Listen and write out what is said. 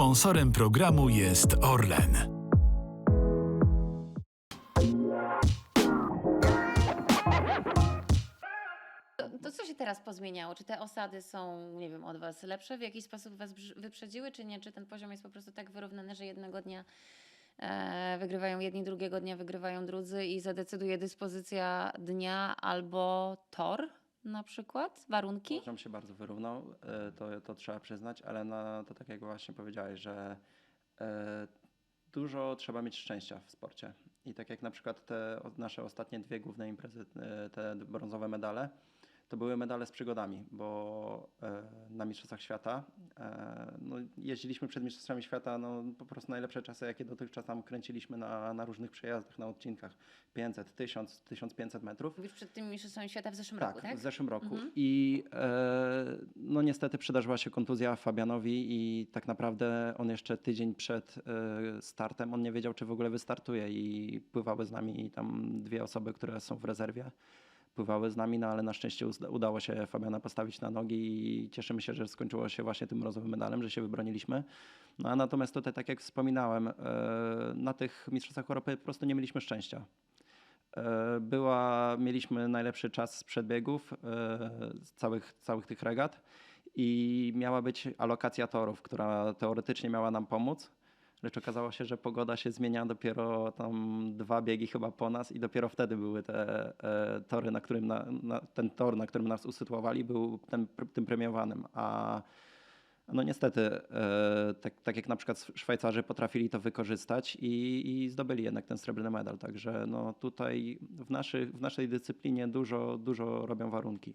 Sponsorem programu jest Orlen. To, co się teraz pozmieniało? Czy te osady są, nie wiem, od Was lepsze? W jakiś sposób Was wyprzedziły, czy nie? Czy ten poziom jest po prostu tak wyrównany, że jednego dnia e, wygrywają jedni, drugiego dnia wygrywają drudzy i zadecyduje dyspozycja dnia albo tor na przykład? Warunki? Poziom się bardzo wyrównał, e, to, to trzeba przyznać, ale na, to tak jak właśnie powiedziałeś, że e, dużo trzeba mieć szczęścia w sporcie. I tak jak na przykład te nasze ostatnie dwie główne imprezy, e, te brązowe medale, to były medale z przygodami, bo na Mistrzostwach Świata no, jeździliśmy przed Mistrzostwami Świata no, po prostu najlepsze czasy, jakie dotychczas tam kręciliśmy na, na różnych przejazdach, na odcinkach 500, 1000, 1500 metrów. Mówisz przed tymi mistrzostwami świata w zeszłym Tak, roku, tak? w zeszłym roku. Mhm. I e, no niestety przydarzyła się kontuzja Fabianowi i tak naprawdę on jeszcze tydzień przed e, startem, on nie wiedział, czy w ogóle wystartuje i pływały z nami tam dwie osoby, które są w rezerwie. Pływały z nami, no ale na szczęście udało się Fabiana postawić na nogi i cieszymy się, że skończyło się właśnie tym brązowym medalem, że się wybroniliśmy. No a natomiast tutaj, tak jak wspominałem, e, na tych Mistrzostwach Europy po prostu nie mieliśmy szczęścia. E, Była, mieliśmy najlepszy czas z przedbiegów e, z całych, całych tych regat i miała być alokacja torów, która teoretycznie miała nam pomóc, lecz okazało się, że pogoda się zmienia dopiero tam dwa biegi chyba po nas i dopiero wtedy były te e, tory, na którym na, na, ten tor, na którym nas usytuowali, był ten, tym premiowanym, a no niestety, e, tak, tak jak na przykład Szwajcarzy potrafili to wykorzystać i, i zdobyli jednak ten srebrny medal. Także no tutaj w, naszy, w naszej dyscyplinie dużo, dużo robią warunki.